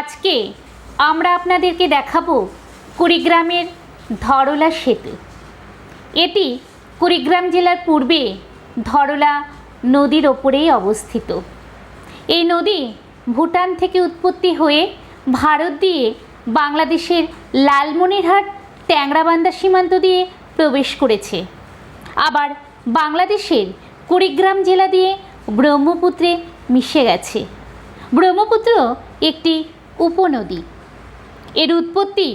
আজকে আমরা আপনাদেরকে দেখাবো কুড়িগ্রামের ধরলা সেতু। এটি কুড়িগ্রাম জেলার পূর্বে ধরলা নদীর ওপরেই অবস্থিত। এই নদী ভুটান থেকে উৎপত্তি হয়ে ভারত দিয়ে বাংলাদেশের লালমনিরহাট ট্যাংরাবান্ধা সীমান্ত দিয়ে প্রবেশ করেছে। আবার বাংলাদেশের কুড়িগ্রাম জেলা দিয়ে ব্রহ্মপুত্রে মিশে গেছে। ব্রহ্মপুত্র একটি উপনদী। এর উৎপত্তি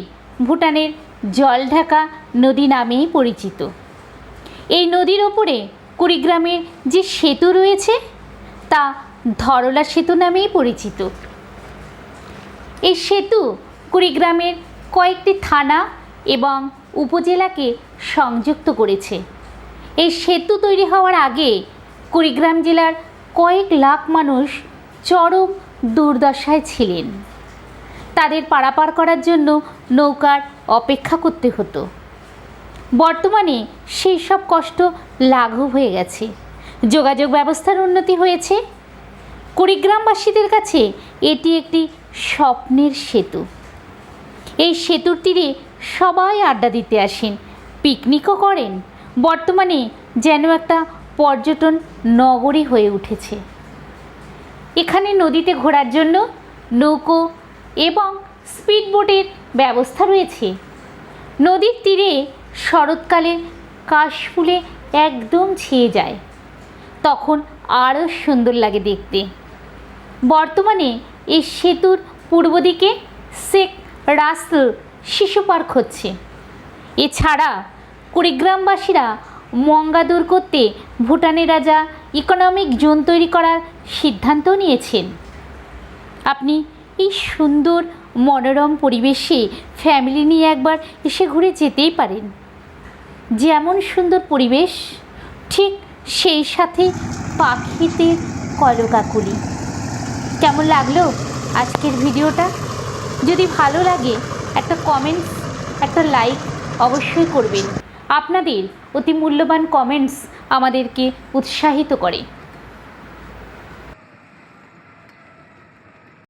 ভুটানের জলঢাকা নদী নামেই পরিচিত। এই নদীর ওপরে কুড়িগ্রামের যে সেতু রয়েছে, তা ধরলা সেতু নামেই পরিচিত। এই সেতু কুড়িগ্রামের কয়েকটি থানা এবং উপজেলাকে সংযুক্ত করেছে। এই সেতু তৈরি হওয়ার আগে কুড়িগ্রাম জেলার কয়েক লাখ মানুষ চরম দুর্দশায় ছিলেন। তাদের পারাপার করার জন্য নৌকার অপেক্ষা করতে হতো। বর্তমানে সেই সব কষ্ট লাঘব হয়ে গেছে। যোগাযোগ ব্যবস্থার উন্নতি হয়েছে। কুড়িগ্রামবাসীদের কাছে এটি একটি স্বপ্নের সেতু। এই সেতুর তীরে সবাই আড্ডা দিতে আসেন, পিকনিকও করেন। বর্তমানে যেন একটা পর্যটন নগরী হয়ে উঠেছে। এখানে নদীতে ঘোরার জন্য নৌকো এবং স্পিডবোটের ব্যবস্থা রয়েছে। নদীর তীরে শরৎকালে কাশফুলে একদম ছেয়ে যায়। তখন আরও সুন্দর লাগে দেখতে। বর্তমানে এই সেতুর পূর্ব দিকে শেখ রাসেল শিশু পার্ক হচ্ছে। এছাড়া কুড়িগ্রামবাসীরা মঙ্গা দূর করতে ভুটানের রাজা ইকোনমিক জোন তৈরি করার সিদ্ধান্ত নিয়েছেন। আপনি এই সুন্দর, মনোরম পরিবেশে ফ্যামিলি নিয়ে একবার এসে ঘুরে যেতেই পারেন। যেমন সুন্দর পরিবেশ, ঠিক সেই সাথে পাখিদের কলকাকুলি। কেমন লাগল আজকের ভিডিওটা? যদি ভালো লাগে, একটা কমেন্টস একটা লাইক অবশ্যই করবেন। আপনাদের অতি মূল্যবান কমেন্টস আমাদেরকে উৎসাহিত করে।